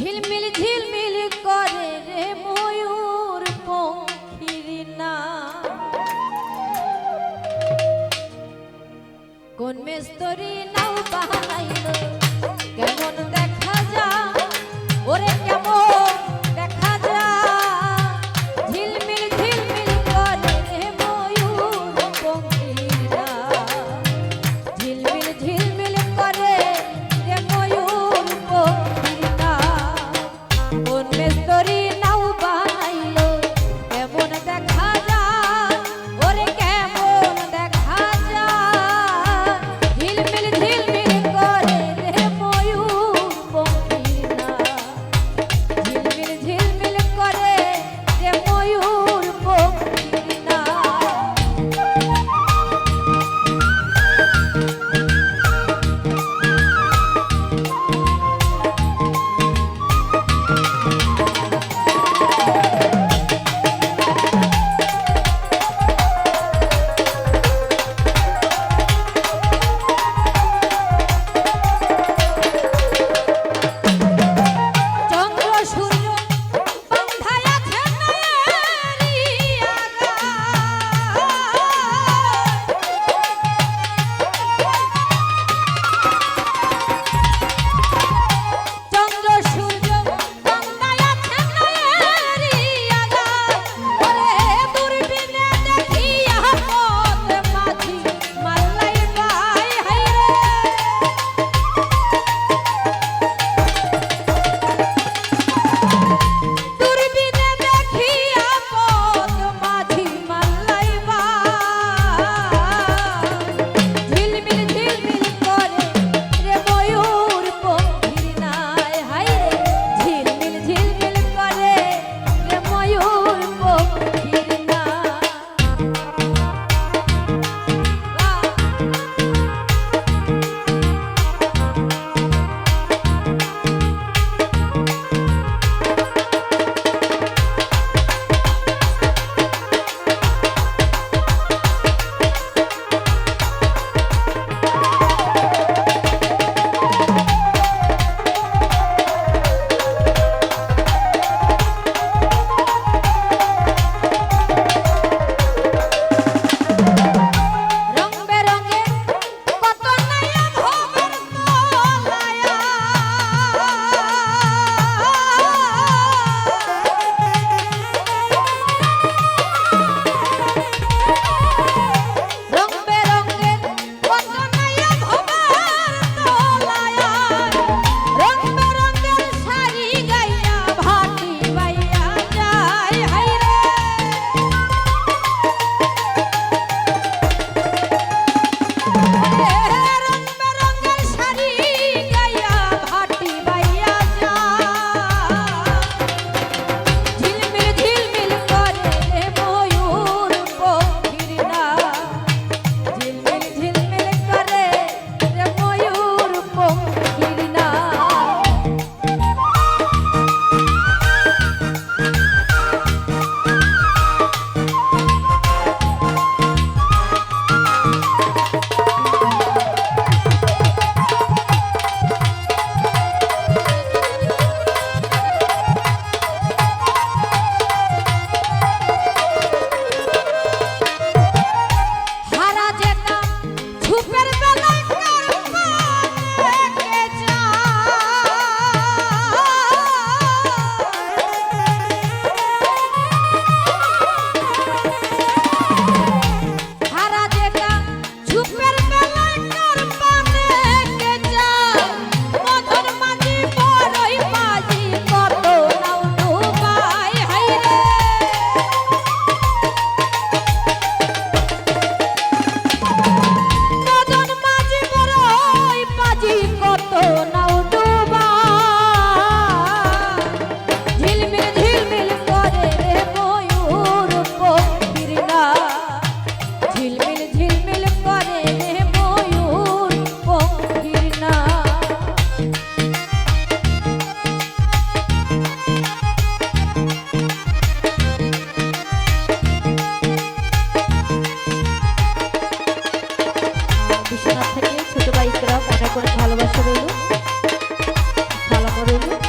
ঝিলমিল ঝিলমিল করে রে ময়ূর পক্ষীর না কোন মেস্তরি নাও কেমন no. ছোট বাইকরা অনেক অনেক ভালোবাসা রইল। সালাম রইল।